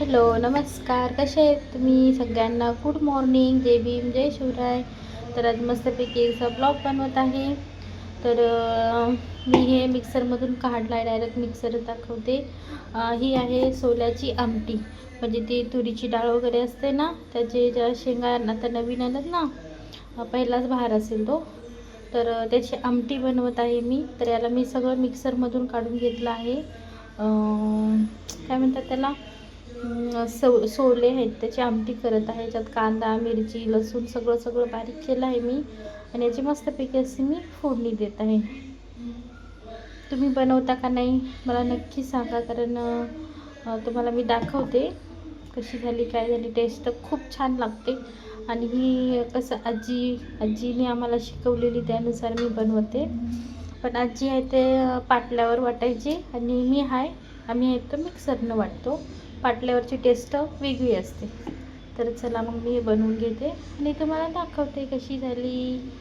Hello नमस्कार. कसे आहेत तुम्ही सगळ्यांना? गुड मॉर्निंग जय भीम जय शिवराय. तर आज मस्तपैकी एकचा ब्लॉग बनवत आहे. तर मी हे मिक्सरमधून काढला आहे डायरेक्ट मिक्सर दाखवते ही आहे सोल्याची आमटी. म्हणजे ती तुरीची डाळ वगैरे असते ना त्याचे ज्या शेंगा आता नवीन आल्यात ना पहिलाच भार असेल तो. तर त्याची आमटी बनवत आहे मी. तर याला मी सगळं मिक्सरमधून काढून घेतलं आहे. काय म्हणतात त्याला? सव सो सोले आहेत त्याची आमटी करत आहे याच्यात कांदा मिरची लसूण सगळं सगळं बारीक केलं आहे मी. आणि याची मस्तपैकी अशी मी फोडणी देत आहे. तुम्ही बनवता का नाही मला नक्की सांगा कारण तुम्हाला मी दाखवते कशी झाली काय झाली. टेस्ट तर खूप छान लागते. आणि ही कसं आजी आजीने आम्हाला शिकवलेली त्यानुसार मी बनवते. पण आजी आहे ते पाटल्यावर वाटायची. आणि मी आहे आम्ही आहे मिक्सरनं वाटतो. पाटल्यावरची टेस्ट वेगळी असते. तर चला मग मी हे बनवून घेते आणि तुम्हाला दाखवते कशी झाली.